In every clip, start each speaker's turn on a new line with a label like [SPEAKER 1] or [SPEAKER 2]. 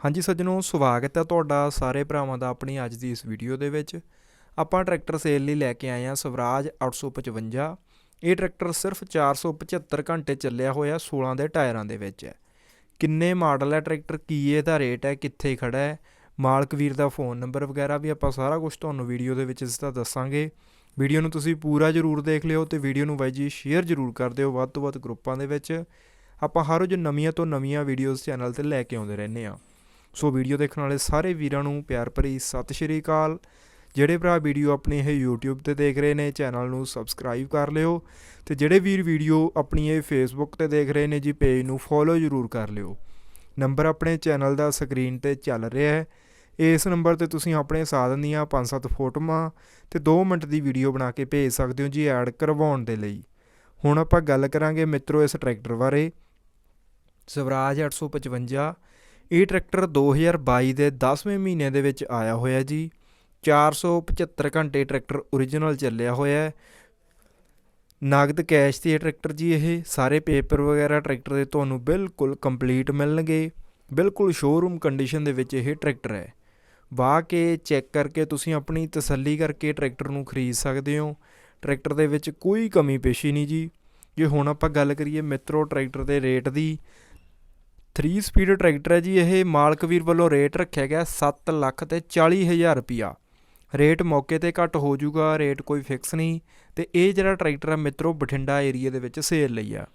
[SPEAKER 1] ਹਾਂਜੀ ਸੱਜਣੋ, ਸਵਾਗਤ ਹੈ ਤੁਹਾਡਾ ਸਾਰੇ ਭਰਾਵਾਂ ਦਾ ਆਪਣੀ ਅੱਜ ਦੀ ਇਸ ਵੀਡੀਓ ਦੇ ਵਿੱਚ। ਆਪਾਂ ਟਰੈਕਟਰ ਸੇਲ ਲਈ ਲੈ ਕੇ ਆਏ ਹਾਂ ਸਵਰਾਜ 855 ਇਹ ਟਰੈਕਟਰ ਸਿਰਫ 475 ਘੰਟੇ ਚੱਲਿਆ ਹੋਇਆ 16 ਦੇ ਟਾਇਰਾਂ ਦੇ ਵਿੱਚ ਹੈ। ਕਿੰਨੇ ਮਾਡਲ ਹੈ ਟਰੈਕਟਰ? ਕੀ ਇਹਦਾ ਰੇਟ ਹੈ? ਕਿੱਥੇ ਖੜਾ ਹੈ? ਮਾਲਕ ਵੀਰ ਦਾ ਫੋਨ ਨੰਬਰ ਵਗੈਰਾ ਵੀ ਆਪਾਂ ਸਾਰਾ ਕੁਝ ਤੁਹਾਨੂੰ ਵੀਡੀਓ ਦੇ ਵਿੱਚ ਇਸ ਦਾ ਦੱਸਾਂਗੇ। ਵੀਡੀਓ ਨੂੰ ਤੁਸੀਂ ਪੂਰਾ ਜ਼ਰੂਰ ਦੇਖ ਲਿਓ ਤੇ ਵੀਡੀਓ ਨੂੰ ਬਾਈ ਜੀ ਸ਼ੇਅਰ ਜ਼ਰੂਰ ਕਰ ਦਿਓ ਵੱਧ ਤੋਂ ਵੱਧ ਗਰੁੱਪਾਂ ਦੇ ਵਿੱਚ। ਆਪਾਂ ਹਰ ਰੋਜ਼ ਨਵੀਆਂ ਤੋਂ ਨਵੀਆਂ ਵੀਡੀਓਜ਼ ਚੈਨਲ ਤੇ ਲੈ ਕੇ ਆਉਂਦੇ ਰਹਿੰਦੇ ਆ ਸੋ ਵੀਡੀਓ ਦੇਖਣ ਵਾਲੇ ਸਾਰੇ ਵੀਰਾਂ ਨੂੰ ਪਿਆਰ ਭਰੀ ਸਤਿ ਸ਼੍ਰੀ ਅਕਾਲ। ਜਿਹੜੇ ਭਰਾ ਵੀਡੀਓ ਆਪਣੀ ਇਹ YouTube ਤੇ ਦੇਖ ਰਹੇ ਨੇ, ਚੈਨਲ ਨੂੰ ਸਬਸਕ੍ਰਾਈਬ ਕਰ ਲਿਓ ਤੇ ਜਿਹੜੇ ਵੀਰ ਵੀਡੀਓ ਆਪਣੀ ਇਹ Facebook ਤੇ ਦੇਖ ਰਹੇ ਨੇ ਜੀ ਪੇਜ ਨੂੰ ਫੋਲੋ ਜ਼ਰੂਰ ਕਰ ਲਿਓ। ਨੰਬਰ ਆਪਣੇ ਚੈਨਲ ਦਾ ਸਕਰੀਨ ਤੇ ਚੱਲ ਰਿਹਾ ਹੈ। ਇਸ ਨੰਬਰ ਤੇ ਤੁਸੀਂ ਆਪਣੇ ਸਾਧਨ ਦੀਆਂ 5-7 ਫੋਟੋਆਂ ਤੇ 2 ਮਿੰਟ ਦੀ ਵੀਡੀਓ ਬਣਾ ਕੇ ਭੇਜ ਸਕਦੇ ਹੋ ਜੀ, ਐਡ ਕਰਵਾਉਣ ਦੇ ਲਈ। ਹੁਣ ਆਪਾਂ ਗੱਲ ਕਰਾਂਗੇ ਮਿੱਤਰੋ ਇਸ ਟਰੈਕਟਰ ਬਾਰੇ। ਸਵਰਾਜ 855 ਇਹ ਟਰੈਕਟਰ 2022 ਦੇ 10ਵੇਂ ਮਹੀਨੇ ਦੇ ਵਿੱਚ ਆਇਆ ਹੋਇਆ ਜੀ। 475 ਘੰਟੇ ਟਰੈਕਟਰ ਓਰੀਜਨਲ ਚੱਲਿਆ ਹੋਇਆ ਹੈ। ਨਗਦ ਕੈਸ਼ ਤੇ ਇਹ ਟਰੈਕਟਰ ਜੀ ਇਹ, ਸਾਰੇ ਪੇਪਰ ਵਗੈਰਾ ਟਰੈਕਟਰ ਦੇ ਤੁਹਾਨੂੰ ਬਿਲਕੁਲ ਕੰਪਲੀਟ ਮਿਲਣਗੇ। ਬਿਲਕੁਲ ਸ਼ੋਰੂਮ ਕੰਡੀਸ਼ਨ ਦੇ ਵਿੱਚ ਇਹ ਟਰੈਕਟਰ ਹੈ। ਵਾਹ ਕੇ ਚੈੱਕ ਕਰਕੇ ਤੁਸੀਂ ਆਪਣੀ ਤਸੱਲੀ ਕਰਕੇ ਟਰੈਕਟਰ ਨੂੰ ਖਰੀਦ ਸਕਦੇ ਹੋ। ਟਰੈਕਟਰ ਦੇ ਵਿੱਚ ਕੋਈ ਕਮੀ ਪੇਸ਼ੀ ਨਹੀਂ ਜੀ। ਜੇ ਹੁਣ ਆਪਾਂ ਗੱਲ ਕਰੀਏ ਮਿੱਤਰੋ ਟਰੈਕਟਰ ਦੇ ਰੇਟ ਦੀ 3 ਸਪੀਡ ਟਰੈਕਟਰ ਹੈ ਜੀ, ਇਹ ਮਾਲਕ ਵੀਰ ਵੱਲੋਂ ਰੇਟ ਰੱਖਿਆ ਗਿਆ 7 ਲੱਖ ਤੇ 40 ਹਜ਼ਾਰ ਰੁਪਿਆ ਰੇਟ ਮੌਕੇ ਤੇ ਘੱਟ ਹੋ ਜਾਊਗਾ, ਰੇਟ ਕੋਈ ਫਿਕਸ ਨਹੀਂ ਤੇ ਇਹ ਜਿਹੜਾ ਟਰੈਕਟਰ ਹੈ ਮਿੱਤਰੋ, ਬਠਿੰਡਾ ਏਰੀਆ ਦੇ ਵਿੱਚ ਸੇਲ ਲਈ ਆ।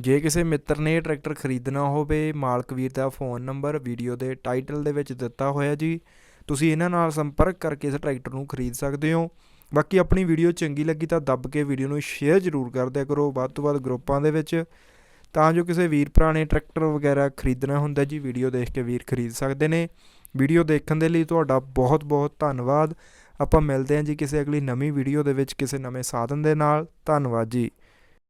[SPEAKER 1] ਜੇ ਕਿਸੇ ਮਿੱਤਰ ਨੇ ਇਹ ਟਰੈਕਟਰ ਖਰੀਦਣਾ ਹੋਵੇ, ਮਾਲਕ ਵੀਰ ਦਾ ਫੋਨ ਨੰਬਰ ਵੀਡੀਓ ਦੇ ਟਾਈਟਲ ਦੇ ਵਿੱਚ ਦਿੱਤਾ ਹੋਇਆ ਜੀ, ਤੁਸੀਂ ਇਹਨਾਂ ਨਾਲ ਸੰਪਰਕ ਕਰਕੇ ਇਸ ਟਰੈਕਟਰ ਨੂੰ ਖਰੀਦ ਸਕਦੇ ਹੋ। ਬਾਕੀ ਆਪਣੀ ਵੀਡੀਓ ਚੰਗੀ ਲੱਗੀ ਤਾਂ ਦੱਬ ਕੇ ਵੀਡੀਓ ਨੂੰ ਸ਼ੇਅਰ ਜ਼ਰੂਰ ਕਰ ਦਿਆ ਕਰੋ। ਵੱਧ ਤੋਂ ਵੱਧ ਗਰੁੱਪਾਂ ਦੇ ਵਿੱਚ ਤਾਂ ਜੋ ਕਿਸੇ ਵੀਰ ਭਰਾ ਨੇ ਟਰੈਕਟਰ ਵਗੈਰਾ ਖਰੀਦਣਾ ਹੁੰਦਾ ਜੀ, ਵੀਡੀਓ ਦੇਖ ਕੇ ਵੀਰ ਖਰੀਦ ਸਕਦੇ ਨੇ। ਵੀਡੀਓ ਦੇਖਣ ਦੇ ਲਈ ਤੁਹਾਡਾ ਬਹੁਤ ਬਹੁਤ ਧੰਨਵਾਦ। ਆਪਾਂ ਮਿਲਦੇ ਹਾਂ ਜੀ ਕਿਸੇ ਅਗਲੀ ਨਵੀਂ ਵੀਡੀਓ ਦੇ ਵਿੱਚ ਕਿਸੇ ਨਵੇਂ ਸਾਧਨ ਦੇ ਨਾਲ। ਧੰਨਵਾਦ ਜੀ।